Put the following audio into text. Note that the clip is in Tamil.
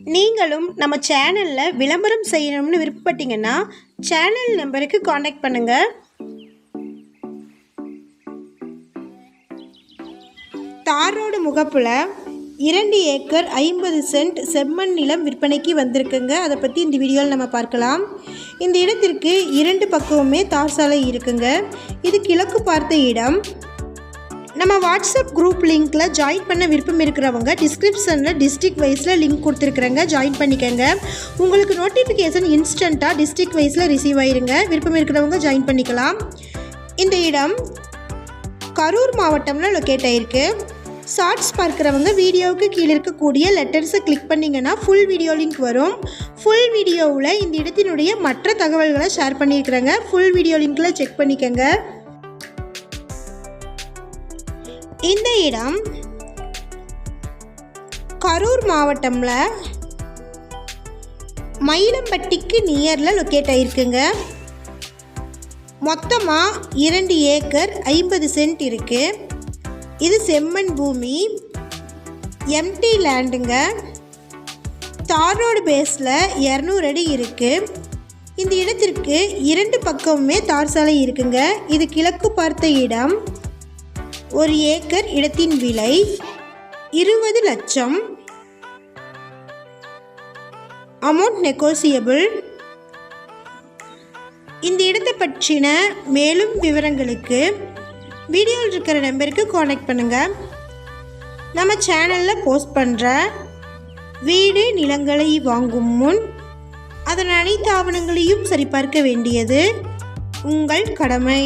நீங்களும் நம்ம சேனலில் விளம்பரம் செய்யணும்னு விருப்பப்பட்டீங்கன்னா சேனல் நம்பருக்கு காண்டாக்ட் பண்ணுங்கள் தார் ரோடு முகப்பில் இரண்டு ஏக்கர் ஐம்பது சென்ட் செம்மண் நிலம் விற்பனைக்கு வந்திருக்குங்க. அதை பற்றி இந்த வீடியோவில் நம்ம பார்க்கலாம். இந்த இடத்திற்கு இரண்டு பக்கமுமே தார் சாலை இருக்குங்க. இது கிழக்கு பார்த்த இடம். நம்ம வாட்ஸ்அப் குரூப் லிங்க்கில் ஜாயின் பண்ண விருப்பம் இருக்கிறவங்க டிஸ்கிரிப்ஷனில் டிஸ்ட்ரிக் வைஸில் லிங்க் கொடுத்துருக்குறேங்க. ஜாயின் பண்ணிக்கோங்க. உங்களுக்கு நோட்டிஃபிகேஷன் இன்ஸ்டண்ட்டாக டிஸ்ட்ரிக் வைஸில் ரிசீவ் ஆயிருங்க. விருப்பம் இருக்கிறவங்க ஜாயின் பண்ணிக்கலாம். இந்த இடம் கரூர் மாவட்டம்ல லொக்கேட் ஆயிருக்கு. ஷார்ட்ஸ் பார்க்குறவங்க வீடியோவுக்கு கீழே இருக்கக்கூடிய லெட்டர்ஸை கிளிக் பண்ணிங்கன்னா ஃபுல் வீடியோ லிங்க் வரும். ஃபுல் வீடியோவில் இந்த இடத்தினுடைய மற்ற தகவல்களை ஷேர் பண்ணியிருக்கிறேங்க. ஃபுல் வீடியோ லிங்க்கில் செக் பண்ணிக்கோங்க. இந்த இடம் கரூர் மாவட்டம்ல மயிலம்பட்டிக்கு நியரில் லொக்கேட் ஆகிருக்குங்க மொத்தமாக இரண்டு ஏக்கர் ஐம்பது சென்ட் இருக்குது இது செம்மண் பூமி எம்டி லேண்டுங்க தார் ரோடு பேஸில் இரநூறு அடி இருக்குது இந்த இடத்திற்கு இரண்டு பக்கமுமே தார் சாலை இருக்குங்க. இது கிழக்கு பார்த்த இடம். ஒரு ஏக்கர் இடத்தின் விலை இருபது லட்சம். அமௌண்ட் நெகோசியபிள் இந்த இடத்தை பற்றின மேலும் விவரங்களுக்கு வீடியோவில் இருக்கிற நம்பருக்கு காண்டாக்ட் பண்ணுங்கள் நம்ம சேனலில் போஸ்ட் பண்ணுற வீடு நிலங்களை வாங்கும் முன் அதன் அனைத்து ஆவணங்களையும் சரிபார்க்க வேண்டியது உங்கள் கடமை.